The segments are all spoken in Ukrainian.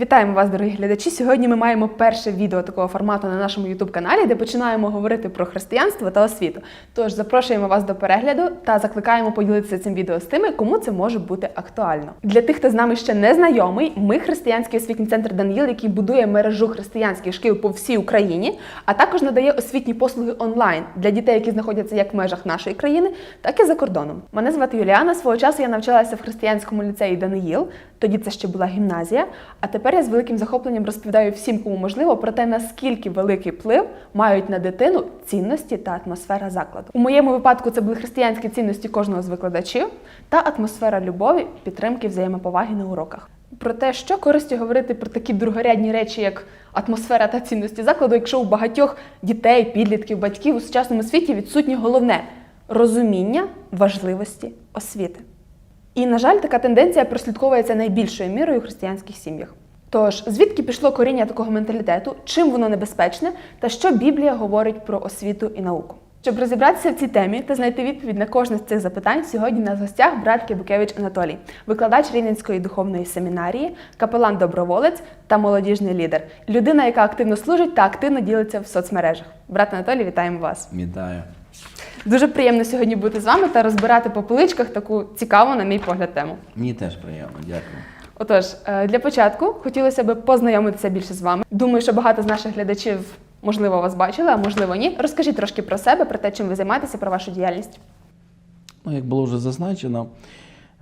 Вітаємо вас, дорогі глядачі. Сьогодні ми маємо перше відео такого формату на нашому youtube каналі, де починаємо говорити про християнство та освіту. Тож запрошуємо вас до перегляду та закликаємо поділитися цим відео з тими, кому це може бути актуально. Для тих, хто з нами ще не знайомий, ми християнський освітній центр Даниїл, який будує мережу християнських шкіл по всій Україні, а також надає освітні послуги онлайн для дітей, які знаходяться як в межах нашої країни, так і за кордоном. Мене звати Юліана. Свого часу я навчалася в християнському ліцеї Даниїл. Тоді це ще була гімназія. А тепер я з великим захопленням розповідаю всім, кому можливо, про те, наскільки великий вплив мають на дитину цінності та атмосфера закладу. У моєму випадку це були християнські цінності кожного з викладачів та атмосфера любові, підтримки, взаємоповаги на уроках. Про те, що користі говорити про такі другорядні речі, як атмосфера та цінності закладу, якщо у багатьох дітей, підлітків, батьків у сучасному світі відсутнє головне розуміння важливості освіти. І, на жаль, така тенденція прослідковується найбільшою мірою у християнських сім'ях. Тож, звідки пішло коріння такого менталітету, чим воно небезпечне, та що Біблія говорить про освіту і науку? Щоб розібратися в цій темі та знайти відповідь на кожне з цих запитань, сьогодні на гостях брат Кибукевич Анатолій, викладач Рівненської духовної семінарії, капелан-доброволець та молодіжний лідер, людина, яка активно служить та активно ділиться в соцмережах. Брат Анатолій, вітаємо вас! Вітаю. Дуже приємно сьогодні бути з вами та розбирати по поличках таку цікаву, на мій погляд, тему. Мені теж приємно, дякую. Отож, е, для початку хотілося б познайомитися більше з вами. Думаю, що багато з наших глядачів, можливо, вас бачили, а можливо, ні. Розкажіть трошки про себе, про те, чим ви займаєтеся, про вашу діяльність. Ну, як було вже зазначено,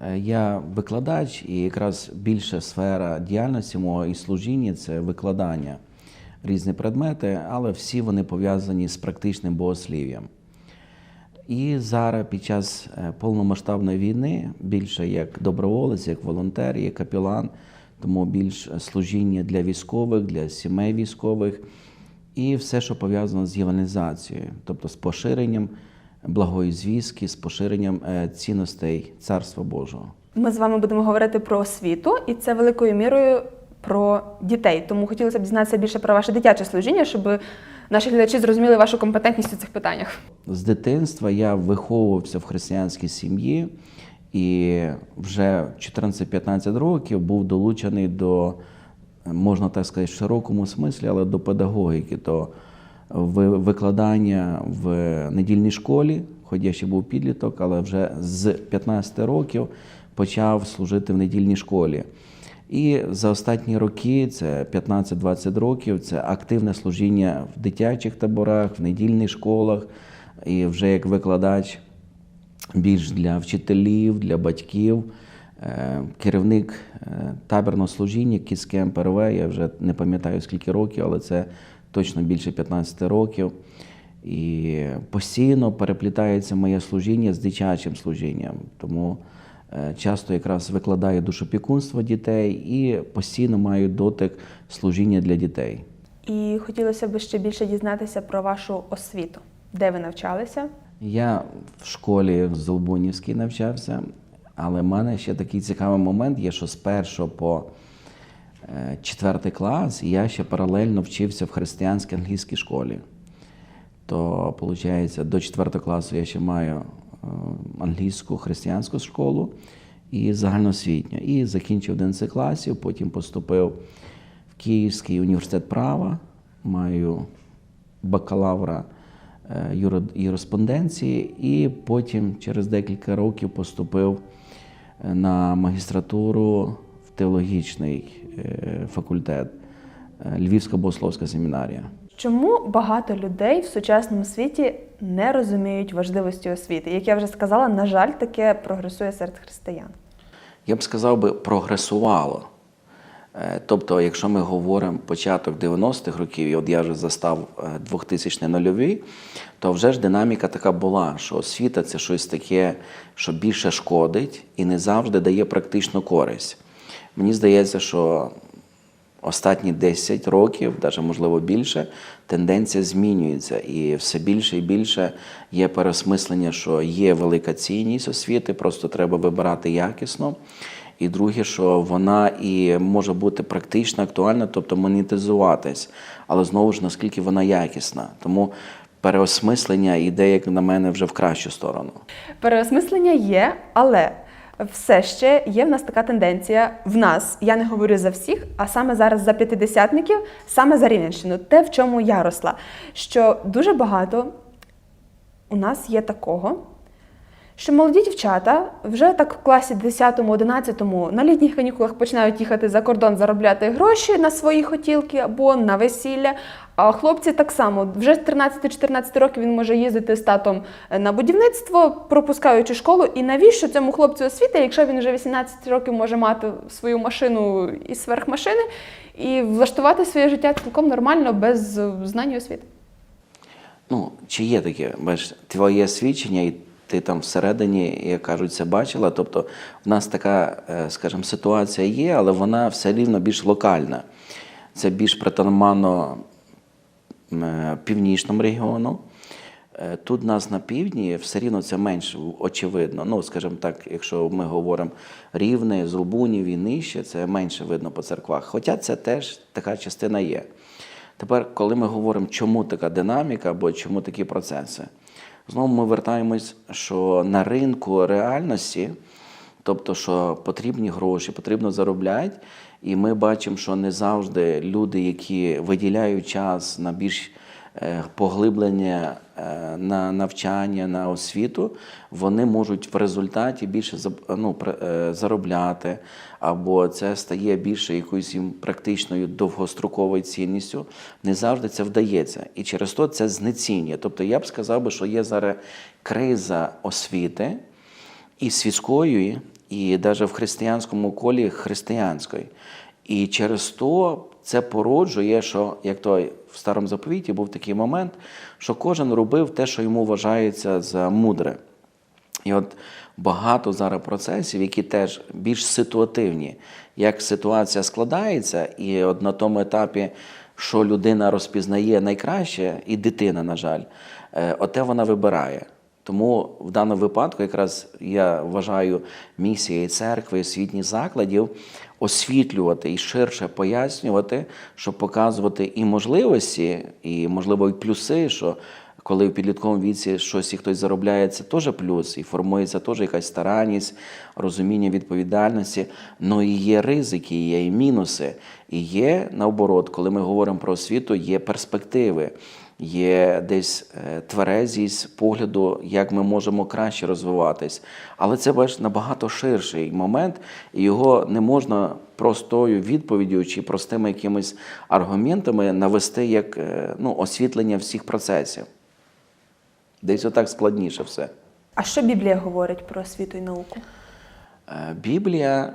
е, я викладач, і якраз більша сфера діяльності мого і служіння це викладання різні предмети, але всі вони пов'язані з практичним богослів'ям. І зараз під час е, повномасштабної війни більше як доброволець, як волонтер, як капелан, тому більш служіння для військових, для сімей військових і все, що пов'язано з євангелізацією, тобто з поширенням благої звістки, з поширенням е, цінностей Царства Божого. Ми з вами будемо говорити про освіту, і це великою мірою про дітей. Тому хотілося б дізнатися більше про ваше дитяче служіння, щоб наші глядачі зрозуміли вашу компетентність у цих питаннях. З дитинства я виховувався в християнській сім'ї і вже 14-15 років був долучений до, можна так сказати, в широкому смислі, але до педагогіки, до ви- викладання в недільній школі, хоч я ще був підліток, але вже з 15 років почав служити в недільній школі. І за останні роки, це 15-20 років, це активне служіння в дитячих таборах, в недільних школах, і вже як викладач більш для вчителів, для батьків, Е, керівник е, табірного служіння Кіскем ПРВ, я вже не пам'ятаю скільки років, але це точно більше 15 років. І постійно переплітається моє служіння з дитячим служінням. Тому часто якраз викладаю душопікунство дітей і постійно маю дотик служіння для дітей. І хотілося б ще більше дізнатися про вашу освіту, де ви навчалися. Я в школі в Золбунівській навчався, але в мене ще такий цікавий момент є, що з першого по е, четвертий клас я ще паралельно вчився в християнській англійській школі. То, виходить, до четвертого класу я ще маю е, англійську християнську школу і загальноосвітню. І закінчив 11 класів, потім поступив в Київський університет права, маю бакалавра е, юриспонденції, і потім через декілька років поступив е, на магістратуру в теологічний е, факультет Львівська богословська семінарія. Чому багато людей в сучасному світі не розуміють важливості освіти? Як я вже сказала, на жаль, таке прогресує серед християн. Я б сказав би, прогресувало. Е, Тобто, якщо ми говоримо початок 90-х років, і от я вже застав 2000 нульові, то вже ж динаміка така була, що освіта це щось таке, що більше шкодить і не завжди дає практичну користь. Мені здається, що останні 10 років, навіть можливо більше, тенденція змінюється, і все більше і більше є переосмислення, що є велика цінність освіти, просто треба вибирати якісно. І друге, що вона і може бути практично актуальна, тобто монетизуватись, але знову ж наскільки вона якісна. Тому переосмислення йде, як на мене, вже в кращу сторону. Переосмислення є, але все ще є в нас така тенденція в нас, я не говорю за всіх, а саме зараз за п'ятидесятників, саме за Рівненщину, те, в чому я росла. Що дуже багато у нас є такого, що молоді дівчата вже так в класі 10-11 на літніх канікулах починають їхати за кордон заробляти гроші на свої хотілки або на весілля. А хлопці так само вже з 13-14 років він може їздити з татом на будівництво, пропускаючи школу. І навіщо цьому хлопцю освіта, якщо він вже 18 років може мати свою машину і сверхмашини, і влаштувати своє життя цілком нормально без е, знань і освіти? Ну, чи є таке, бачиш, твоє свідчення, і ти там всередині, як кажуть, це бачила. Тобто, в нас така, е, скажімо, ситуація є, але вона все рівно більш локальна. Це більш притаманно е, північному регіону. Е, Тут нас на півдні все рівно це менш очевидно. Ну, скажімо так, якщо ми говоримо рівне, Зрубунів і нижче, це менше видно по церквах. Хоча це теж така частина є. Тепер, коли ми говоримо, чому така динаміка або чому такі процеси, знову ми вертаємось, що на ринку реальності, тобто, що потрібні гроші, потрібно заробляти, і ми бачимо, що не завжди люди, які виділяють час на більш поглиблення е, на навчання, на освіту, вони можуть в результаті більше ну, е, заробляти, або це стає більше якоюсь їм практичною довгостроковою цінністю. Не завжди це вдається. І через то це знецінює. Тобто я б сказав би, що є зараз криза освіти і світської, і навіть в християнському колі християнської. І через то це породжує, що як той в старому заповіті був такий момент, що кожен робив те, що йому вважається за мудре. І от багато зараз процесів, які теж більш ситуативні, як ситуація складається, і от на тому етапі, що людина розпізнає найкраще, і дитина, на жаль, е, оте вона вибирає. Тому в даному випадку, якраз я вважаю місією церкви, освітніх закладів освітлювати і ширше пояснювати, щоб показувати і можливості, і можливо і плюси, що коли в підлітковому віці щось і хтось заробляє, це теж плюс, і формується теж якась старанність, розуміння відповідальності. Ну і є ризики, є і мінуси. І є наоборот, коли ми говоримо про освіту, є перспективи. Є десь е, тверезість погляду, як ми можемо краще розвиватись. Але це бачиш, набагато ширший момент, і його не можна простою відповіддю чи простими якимись аргументами навести як е, ну, освітлення всіх процесів. Десь отак складніше все. А що Біблія говорить про освіту і науку? Е, Біблія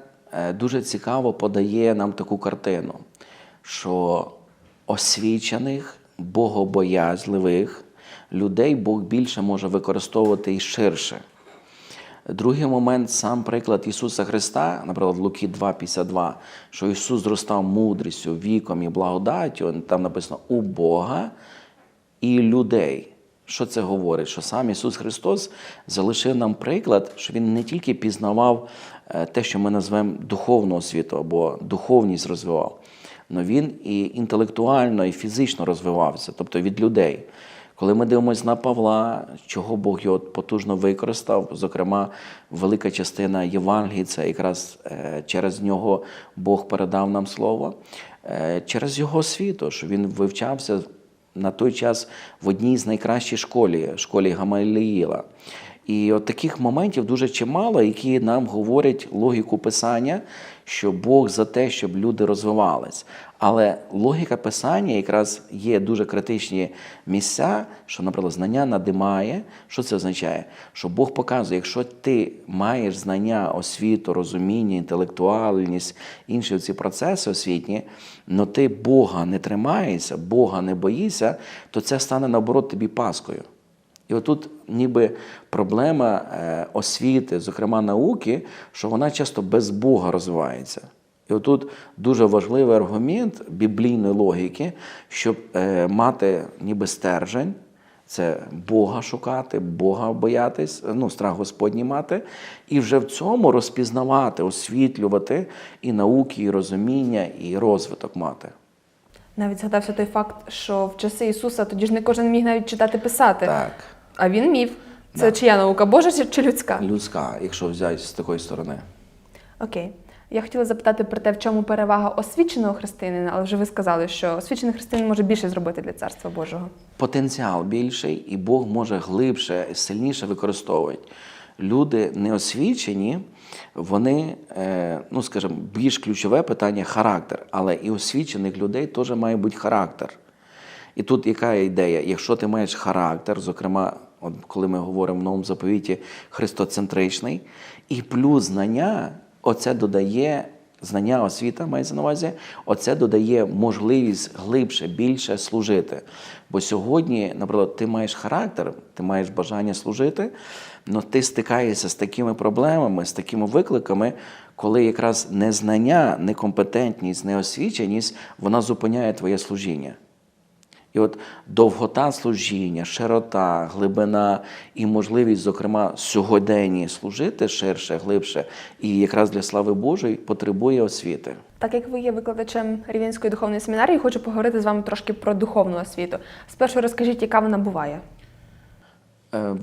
дуже цікаво подає нам таку картину, що освічених, богобоязливих людей Бог більше може використовувати і ширше. Другий момент, сам приклад Ісуса Христа, наприклад, Луки 2,52, що Ісус зростав мудрістю, віком і благодаттю, там написано у Бога і людей. Що це говорить? Що сам Ісус Христос залишив нам приклад, що Він не тільки пізнавав е, те, що ми назвемо духовну освіту або духовність розвивав, але Він і інтелектуально, і фізично розвивався, тобто від людей. Коли ми дивимося на Павла, чого Бог його потужно використав, зокрема, велика частина Євангелії, це якраз е, через нього Бог передав нам слово, е, через його освіту, що він вивчався на той час в одній з найкращих школі, школі Гамаліїла. І от таких моментів дуже чимало, які нам говорять логіку писання, що Бог за те, щоб люди розвивались. Але логіка писання якраз є дуже критичні місця, що, наприклад, знання надимає. Що це означає? Що Бог показує, якщо ти маєш знання, освіту, розуміння, інтелектуальність, інші ці процеси освітні, але ти Бога не тримаєшся, Бога не боїшся, то це стане наоборот тобі паскою. І отут ніби проблема е, освіти, зокрема науки, що вона часто без Бога розвивається. І отут дуже важливий аргумент біблійної логіки, щоб е, мати ніби стержень, це Бога шукати, Бога боятись, ну, страх Господній мати, і вже в цьому розпізнавати, освітлювати і науки, і розуміння, і розвиток мати. Навіть згадався той факт, що в часи Ісуса тоді ж не кожен міг навіть читати писати. Так. А він міг. Це Да. чия наука? Божа чи- чи людська? Людська, якщо взяти з такої сторони. Окей. Я хотіла запитати про те, в чому перевага освіченого християнина, але вже ви сказали, що освічений християнин може більше зробити для царства Божого. потенціал більший, і Бог може глибше, сильніше використовувати. Люди неосвічені, вони, е, ну скажімо, більш ключове питання характер, але і освічених людей теж має бути характер. І тут яка ідея? Якщо ти маєш характер, зокрема, от коли ми говоримо в новому заповіті христоцентричний, і плюс знання, оце додає знання освіта, мається на увазі, оце додає можливість глибше, більше служити. Бо сьогодні, наприклад, ти маєш характер, ти маєш бажання служити, але ти стикаєшся з такими проблемами, з такими викликами, коли якраз незнання, некомпетентність, неосвіченість, вона зупиняє твоє служіння. І от довгота служіння, широта, глибина і можливість, зокрема, сьогоденні служити ширше, глибше, і якраз для слави Божої потребує освіти. Так як ви є викладачем Рівненської духовної семінарії, хочу поговорити з вами трошки про духовну освіту. Спершу розкажіть, яка вона буває. Е,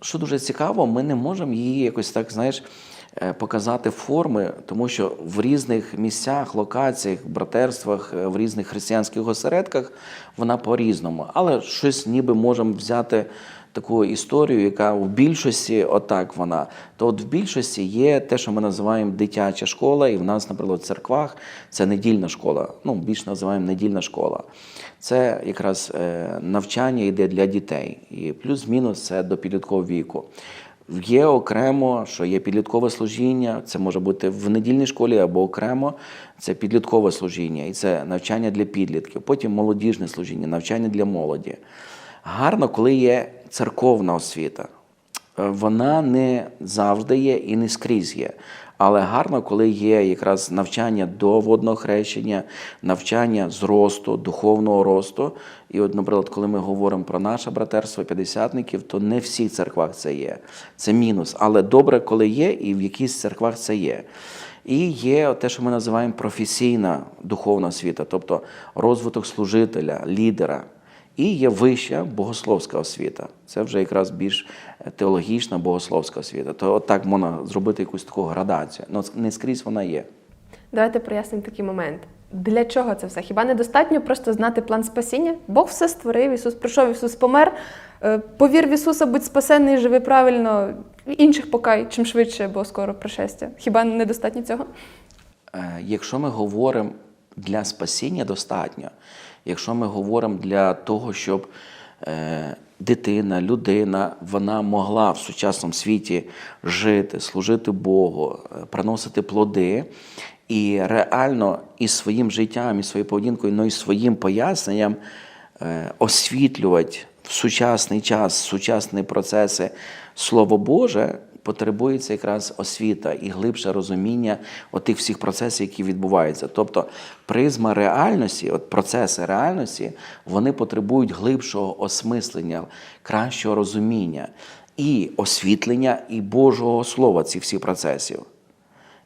Що дуже цікаво, ми не можемо її якось так, знаєш, показати форми, тому що в різних місцях, локаціях, братерствах, е, в різних християнських осередках вона по-різному. Але щось ніби можемо взяти таку історію, яка в більшості отак вона. То от в більшості є те, що ми називаємо дитяча школа, і в нас, наприклад, в церквах це недільна школа. Ну, більш називаємо недільна школа. Це якраз е, навчання йде для дітей. І плюс-мінус це до підліткового віку. Є окремо, що є підліткове служіння, це може бути в недільній школі або окремо, це підліткове служіння, і це навчання для підлітків. Потім молодіжне служіння, навчання для молоді. Гарно, коли є церковна освіта. Е, Вона не завжди є і не скрізь є. Але гарно, коли є якраз навчання до водного хрещення, навчання зросту, духовного росту. І от, наприклад, коли ми говоримо про наше братерство п'ятдесятників, то не в всіх церквах це є. Це мінус. Але добре, коли є, і в якихось церквах це є. І є те, що ми називаємо професійна духовна освіта, тобто розвиток служителя, лідера. І є вища богословська освіта. Це вже якраз більш теологічна богословська освіта. То от так можна зробити якусь таку градацію. Ну не скрізь вона є. Давайте прояснимо такий момент. Для чого це все? Хіба недостатньо просто знати план спасіння? Бог все створив, Ісус прийшов, Ісус помер. Е, Повір в Ісуса, будь спасенний, живи правильно, інших покай чим швидше, бо скоро пришестя. Хіба недостатньо цього? Е, Якщо ми говоримо для спасіння достатньо, якщо ми говоримо для того, щоб е, дитина, людина, вона могла в сучасному світі жити, служити Богу, е, приносити плоди, і реально і своїм життям, і своєю поведінкою, ну і своїм поясненням е, освітлювати в сучасний час, сучасні процеси. Слово Боже, потребується якраз освіта і глибше розуміння отих всіх процесів, які відбуваються. Тобто призма реальності, от процеси реальності, вони потребують глибшого осмислення, кращого розуміння і освітлення і Божого Слова цих всіх процесів.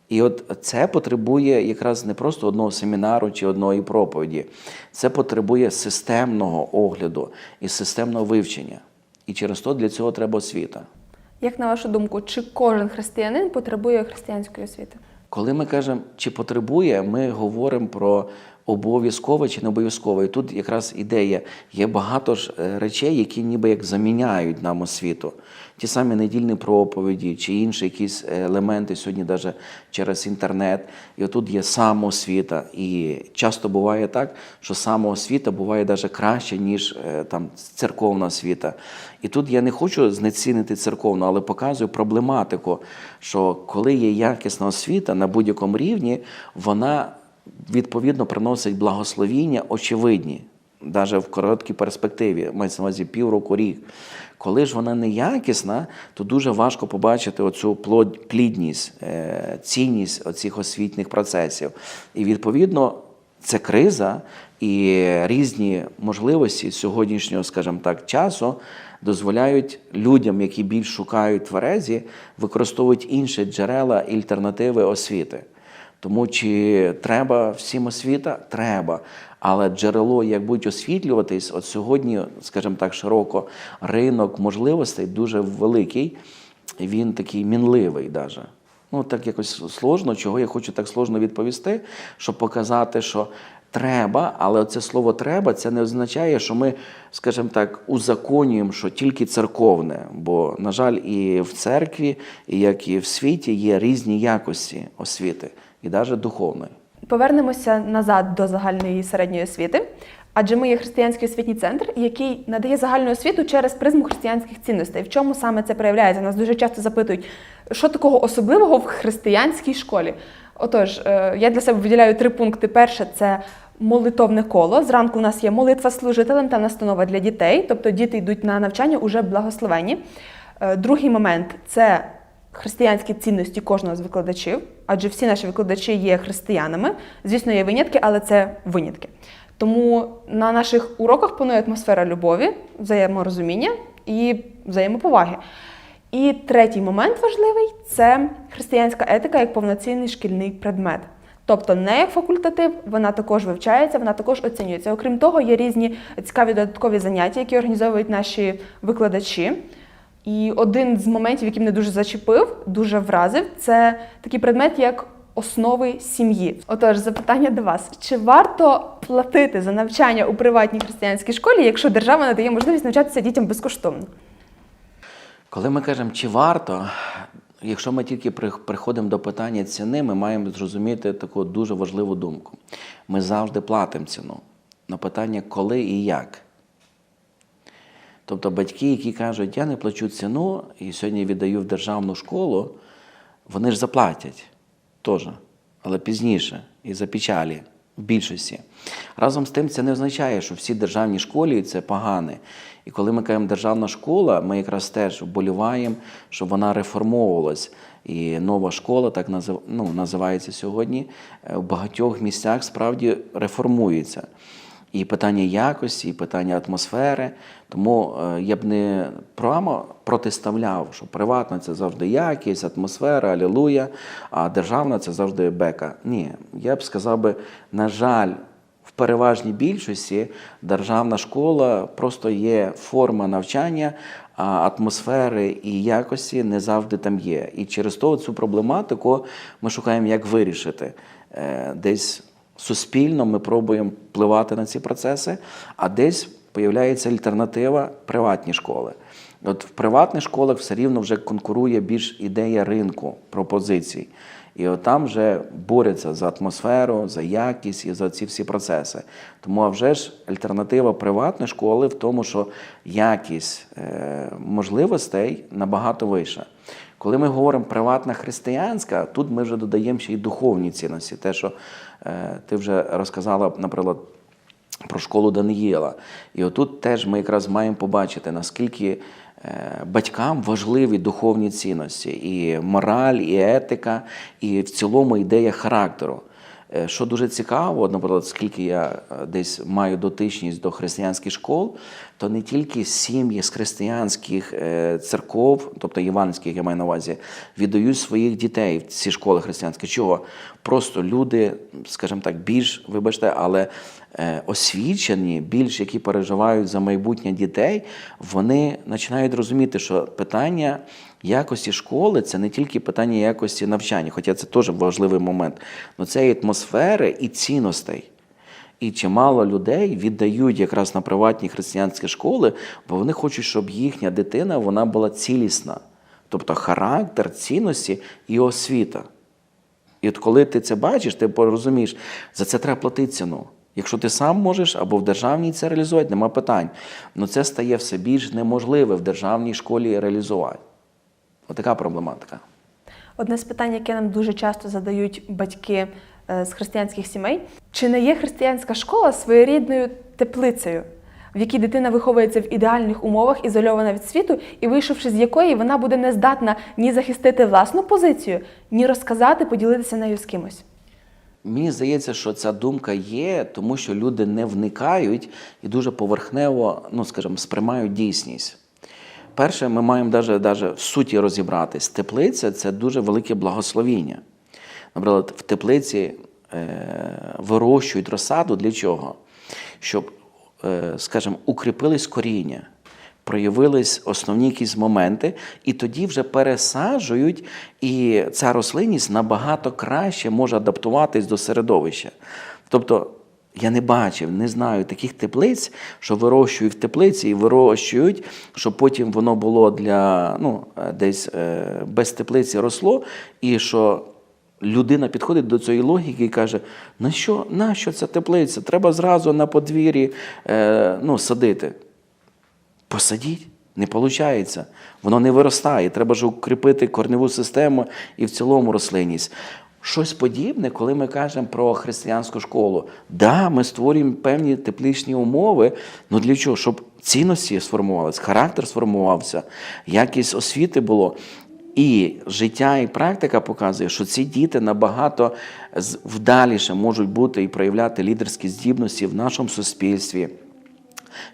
І от це потребує якраз не просто одного семінару чи одної проповіді, це потребує системного огляду і системного вивчення. І через то для цього треба освіта. Як на вашу думку, чи кожен християнин потребує християнської освіти? Коли ми кажемо, чи потребує, ми говоримо про обов'язкове чи не обов'язкове. І тут якраз ідея, є багато ж е, речей, які ніби як заміняють нам освіту. Ті самі недільні проповіді чи інші якісь елементи сьогодні, навіть через інтернет. І отут є самоосвіта. І часто буває так, що самоосвіта буває навіть краще, ніж е, там церковна освіта. І тут я не хочу знецінити церковну, але показую проблематику, що коли є якісна освіта на будь-якому рівні, вона відповідно приносить благословіння очевидні, навіть в короткій перспективі, мається на увазі півроку рік. Коли ж вона неякісна, то дуже важко побачити оцю плідність, е, цінність оцих освітніх процесів. І відповідно це криза і різні можливості сьогоднішнього, скажімо так, часу дозволяють людям, які більш шукають тверезі, використовують інші джерела і альтернативи освіти. Тому чи треба всім освіта? Треба. Але джерело, як будуть освітлюватись, от сьогодні, скажімо так, широко ринок можливостей дуже великий, він такий мінливий даже. Ну, так якось сложно, чого я хочу так сложно відповісти, щоб показати, що треба, але це слово треба це не означає, що ми, скажімо так, узаконюємо, що тільки церковне. Бо, на жаль, і в церкві, і як і в світі є різні якості освіти, і навіть духовної. Повернемося назад до загальної середньої освіти. Адже ми є християнський освітній центр, який надає загальну освіту через призму християнських цінностей. В чому саме це проявляється? Нас дуже часто запитують, що такого особливого в християнській школі. Отож, е, я для себе виділяю три пункти. Перше це молитовне коло. Зранку у нас є молитва служителем та настанова для дітей, тобто діти йдуть на навчання уже благословені. Е, Другий момент це християнські цінності кожного з викладачів, адже всі наші викладачі є християнами. Звісно, є винятки, але це винятки. Тому на наших уроках панує атмосфера любові, взаєморозуміння і взаємоповаги. І третій момент важливий це християнська етика як повноцінний шкільний предмет. Тобто не як факультатив, вона також вивчається, вона також оцінюється. Окрім того, є різні цікаві додаткові заняття, які організовують наші викладачі. І один з моментів, який мене дуже зачепив, дуже вразив, це такий предмет, як основи сім'ї. Отож, запитання до вас: чи варто платити за навчання у приватній християнській школі, якщо держава надає можливість навчатися дітям безкоштовно? Коли ми кажемо, чи варто, якщо ми тільки при- приходимо до питання ціни, ми маємо зрозуміти таку дуже важливу думку. Ми завжди платимо ціну на питання, коли і як. Тобто батьки, які кажуть, я не плачу ціну і сьогодні віддаю в державну школу, вони ж заплатять теж, але пізніше і за печалі в більшості. Разом з тим, це не означає, що всі державні школи це погане. І коли ми кажемо державна школа, ми якраз теж вболіваємо, щоб вона реформовувалась. І нова школа, так назив, ну, називається сьогодні, е, в багатьох місцях справді реформується. І питання якості, і питання атмосфери. Тому е, я б не прямо протиставляв, що приватна це завжди якість, атмосфера, алілуя, а державна це завжди бека. Ні, я б сказав би, на жаль, в переважній більшості державна школа просто є форма навчання, а атмосфери і якості не завжди там є. І через то цю проблематику ми шукаємо, як вирішити. Е, Десь суспільно ми пробуємо впливати на ці процеси, а десь появляється альтернатива приватні школи. От в приватних школах все рівно вже конкурує більш ідея ринку пропозицій. І от там вже борються за атмосферу, за якість і за ці всі процеси. Тому а вже ж альтернатива приватної школи в тому, що якість е, можливостей набагато вища. Коли ми говоримо приватна християнська, тут ми вже додаємо ще й духовні цінності. Те, що ти вже розказала, наприклад, про школу Даниїла. І отут теж ми якраз маємо побачити, наскільки е, батькам важливі духовні цінності, і мораль, і етика, і в цілому ідея характеру. Е, Що дуже цікаво, наприклад, скільки я е, десь маю дотичність до християнських школ, то не тільки сім'ї з християнських е, церков, тобто євангельських, я маю на увазі, віддають своїх дітей в ці школи християнські. Чого? Просто люди, скажімо так, більш, вибачте, але освічені, більш які переживають за майбутнє дітей, вони починають розуміти, що питання якості школи це не тільки питання якості навчання, хоча це теж важливий момент, але це і атмосфери і цінностей. І чимало людей віддають якраз на приватні християнські школи, бо вони хочуть, щоб їхня дитина вона була цілісна. Тобто характер, цінності і освіта. І от коли ти це бачиш, ти порозумієш, за це треба платити ціну. Якщо ти сам можеш або в державній це реалізувати, нема питань. Але це стає все більш неможливе в державній школі реалізувати. Отака проблематика. Одне з питань, яке нам дуже часто задають батьки е, з християнських сімей: чи не є християнська школа своєрідною теплицею, в якій дитина виховується в ідеальних умовах, ізольована від світу, і вийшовши з якої вона буде не здатна ні захистити власну позицію, ні розказати, поділитися нею з кимось? Мені здається, що ця думка є, тому що люди не вникають і дуже поверхнево, ну скажімо, сприймають дійсність. Перше, ми маємо даже, даже в суті розібратись. Теплиця це дуже велике благословіння. наприклад, в теплиці е, вирощують розсаду для чого? Щоб, е, скажімо, укріпились коріння, проявились основні якісь моменти, і тоді вже пересаджують, і ця рослинність набагато краще може адаптуватись до середовища. Тобто, я не бачив, не знаю таких теплиць, що вирощують в теплиці і вирощують, щоб потім воно було для ну, е, десь е, без теплиці росло, і що людина підходить до цієї логіки і каже: на що, на що ця теплиця? Треба зразу на подвір'ї е, ну, садити. Посадіть. Не виходить. Воно не виростає. Треба ж укріпити корневу систему і в цілому рослинність. Щось подібне, коли ми кажемо про християнську школу. Да, ми створюємо певні тепличні умови. Ну для чого? Щоб цінності сформувалися, характер сформувався, якість освіти було. І життя і практика показує, що ці діти набагато вдаліше можуть бути і проявляти лідерські здібності в нашому суспільстві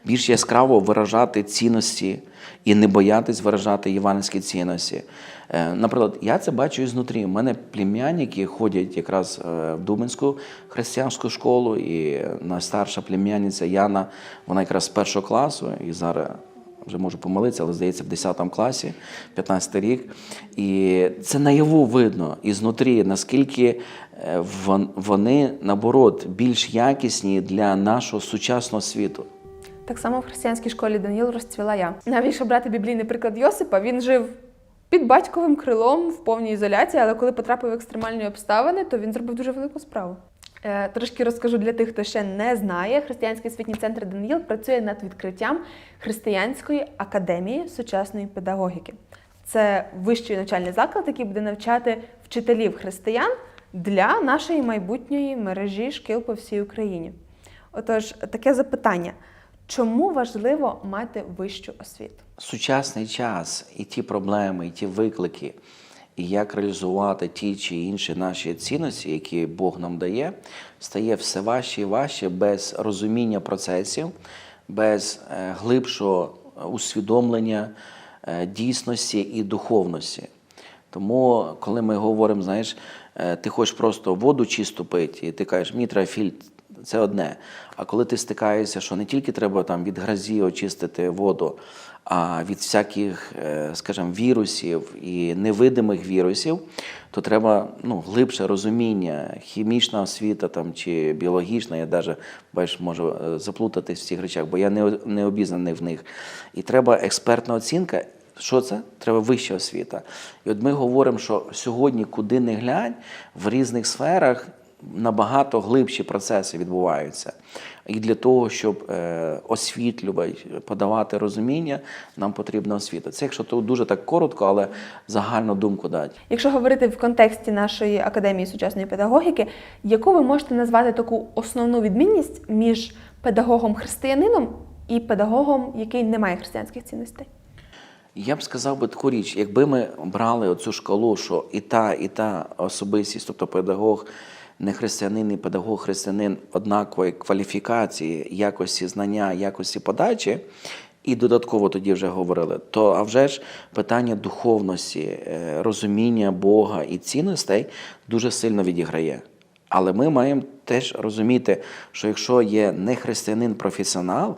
більш яскраво виражати цінності і не боятись виражати євангельські цінності. Е, Наприклад, я це бачу ізнутрі. У мене племянники ходять якраз е, в Дубинську християнську школу, і найстарша племянниця Яна, вона якраз з першого класу, і зараз вже можу помилитися, але здається, в 10 класі, 15 рік. І це наяву видно ізнутрі, наскільки е, вони, наоборот, більш якісні для нашого сучасного світу. Так само в християнській школі Даніл розцвіла я. Навіть якщо брати біблійний приклад Йосипа, він жив під батьковим крилом в повній ізоляції, але коли потрапив в екстремальні обставини, то він зробив дуже велику справу. Е, Трошки розкажу для тих, хто ще не знає. Християнський освітній центр Даниїл працює над відкриттям християнської академії сучасної педагогіки. Це вищий навчальний заклад, який буде навчати вчителів християн для нашої майбутньої мережі шкіл по всій Україні. Отож, таке запитання: чому важливо мати вищу освіту? Сучасний час і ті проблеми, і ті виклики, і як реалізувати ті чи інші наші цінності, які Бог нам дає, стає все важче і важче без розуміння процесів, без е, глибшого усвідомлення е, дійсності і духовності. Тому, коли ми говоримо, знаєш, е, ти хочеш просто воду чисту пити, і ти кажеш, мені треба фільтр, це одне. А коли ти стикаєшся, що не тільки треба там від грозі очистити воду, а від всяких, е, скажімо, вірусів і невидимих вірусів, то треба ну, глибше розуміння, хімічна освіта там, чи біологічна, я навіть можу е, заплутатись в цих речах, бо я не, не обізнаний в них. І треба експертна оцінка. Що це? Треба вища освіта. І от ми говоримо, що сьогодні, куди не глянь, в різних сферах набагато глибші процеси відбуваються. І для того, щоб е, освітлювати, подавати розуміння, нам потрібна освіта. Це якщо то дуже так коротко, але загальну думку дати. Якщо говорити в контексті нашої академії сучасної педагогіки, яку ви можете назвати таку основну відмінність між педагогом-християнином і педагогом, який не має християнських цінностей? Я б сказав би таку річ, якби ми брали оцю шкалу, що і та, і та особистість, тобто педагог, не християнин, і педагог християнин однакової кваліфікації, якості знання, якості подачі, і додатково тоді вже говорили, то а вже ж питання духовності, е, розуміння Бога і цінностей дуже сильно відіграє. Але ми маємо теж розуміти, що якщо є не християнин професіонал,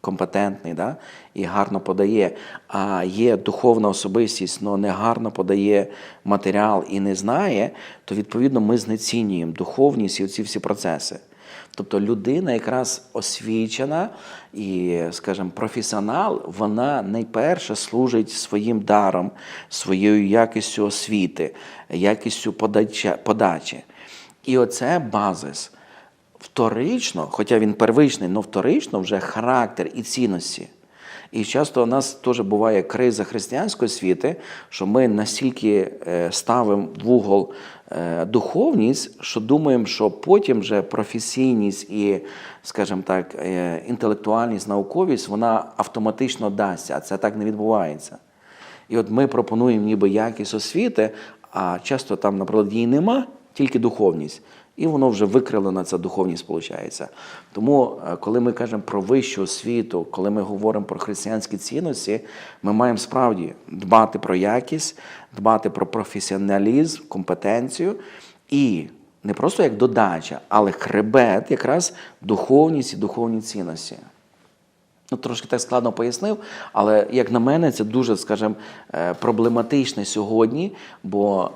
компетентний да, і гарно подає, а є духовна особистість, але не гарно подає матеріал і не знає, то відповідно ми знецінюємо духовність і ці всі процеси. Тобто людина якраз освічена і, скажімо, професіонал, вона найперше служить своїм даром, своєю якістю освіти, якістю подачі. І оце базис вторично, хоча він первичний, але вторично вже характер і цінності. І часто у нас теж буває криза християнської освіти, що ми настільки е, ставимо в угол е, духовність, що думаємо, що потім вже професійність і, скажімо так, е, інтелектуальність, науковість вона автоматично дасться, а це так не відбувається. І от ми пропонуємо ніби якість освіти, а часто там, наприклад, її нема, тільки духовність. І воно вже викривлена ця духовність, виходить. Тому, е, коли ми кажемо про вищу освіту, коли ми говоримо про християнські цінності, ми маємо справді дбати про якість, дбати про професіоналізм, компетенцію І не просто як додача, але хребет якраз духовність і духовні цінності. Ну, трошки так складно пояснив, але як на мене, це дуже, скажімо, е, проблематично сьогодні, бо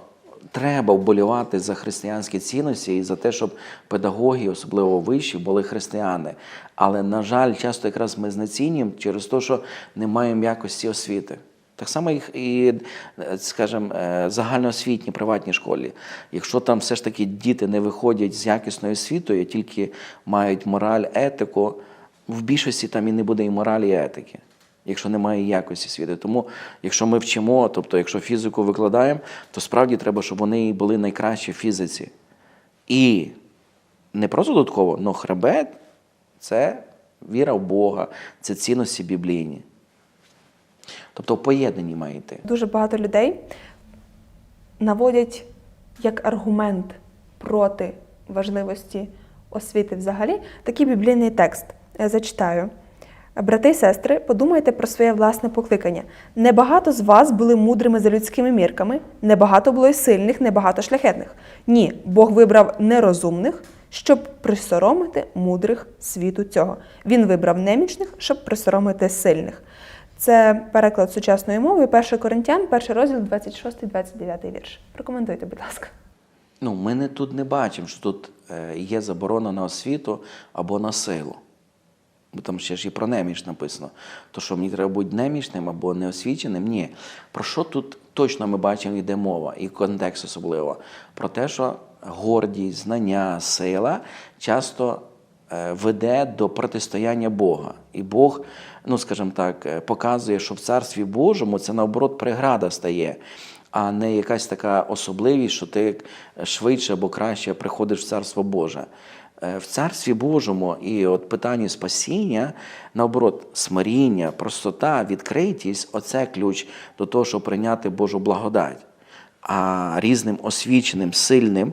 треба вболівати за християнські цінності і за те, щоб педагоги, особливо вищі, були християни. Але, на жаль, часто якраз ми знецінюємо через те, що не маємо якості освіти. Так само їх і, скажімо, е, загальноосвітні приватні школі. Якщо там все ж таки діти не виходять з якісною освітою, тільки мають мораль, етику, в більшості там і не буде і моралі, і етики, якщо немає якості освіти. Тому, якщо ми вчимо, тобто, якщо фізику викладаємо, то справді треба, щоб вони були найкращі в фізиці. І не просто додатково, але хребет це віра в Бога, це цінності біблійні. Тобто в поєднанні має йти. Дуже багато людей наводять як аргумент проти важливості освіти взагалі такий біблійний текст. Я зачитаю. Брати і сестри, подумайте про своє власне покликання. Небагато з вас були мудрими за людськими мірками, небагато було й сильних, небагато шляхетних. Ні, Бог вибрав нерозумних, щоб присоромити мудрих світу цього. Він вибрав немічних, щоб присоромити сильних. Це переклад сучасної мови, 1 Коринтян, перший розділ, 26-29 вірш. Прокоментуйте, будь ласка. Ну, ми не, тут не бачимо, що тут е, є заборона на освіту або на силу. Бо там ще ж і про неміч написано. То що мені треба бути немічним або неосвіченим? Ні. Про що тут точно ми бачимо, йде мова, і контекст особливо? Про те, що гордість, знання, сила часто е, веде до протистояння Бога. І Бог, ну скажімо так, е, показує, що в Царстві Божому це наоборот преграда стає а не якась така особливість, що ти швидше або краще приходиш в Царство Боже. Е, В Царстві Божому і от питанні спасіння, наоборот, смиріння, простота, відкритість оце ключ до того, щоб прийняти Божу благодать. А різним освіченим, сильним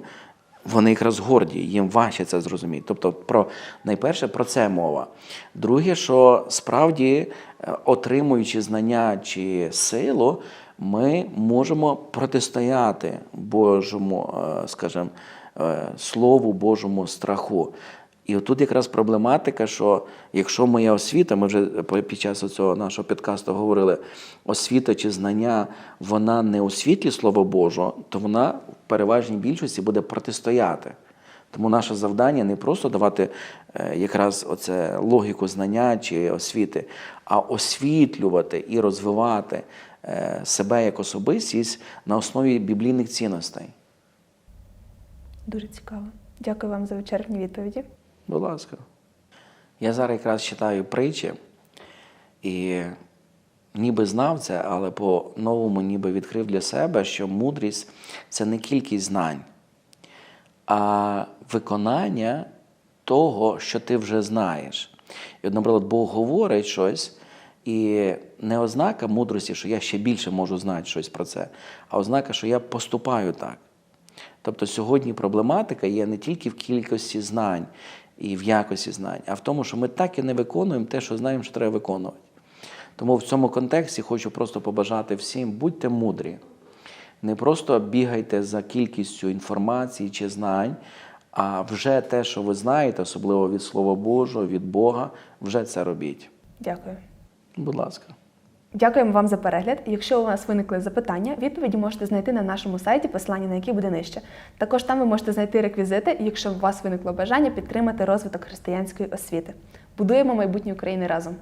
вони якраз горді, їм важче це зрозуміти. Тобто, про найперше про це мова. Друге, що справді, е, отримуючи знання чи силу, ми можемо протистояти Божому, е, скажімо, Слову Божому страху. І отут якраз проблематика, що якщо моя освіта, ми вже під час цього нашого підкасту говорили, освіта чи знання, вона не у світлі Слова Божого, то вона в переважній більшості буде протистояти. Тому наше завдання не просто давати е, якраз оце логіку знання чи освіти, а освітлювати і розвивати е, себе як особистість на основі біблійних цінностей. Дуже цікаво. Дякую вам за вичерпні відповіді. Будь ласка. Я зараз якраз читаю притчі і ніби знав це, але по-новому ніби відкрив для себе, що мудрість це не кількість знань, а виконання того, що ти вже знаєш. І, от, наприклад, Бог говорить щось, і не ознака мудрості, що я ще більше можу знати щось про це, а ознака, що я поступаю так. Тобто сьогодні проблематика є не тільки в кількості знань і в якості знань, а в тому, що ми так і не виконуємо те, що знаємо, що треба виконувати. Тому в цьому контексті хочу просто побажати всім, будьте мудрі. Не просто бігайте за кількістю інформації чи знань, а вже те, що ви знаєте, особливо від Слова Божого, від Бога, вже це робіть. Дякую. Будь ласка. Дякуємо вам за перегляд. Якщо у вас виникли запитання, відповіді можете знайти на нашому сайті, посилання на який буде нижче. Також там ви можете знайти реквізити, якщо у вас виникло бажання підтримати розвиток християнської освіти. Будуємо майбутнє України разом.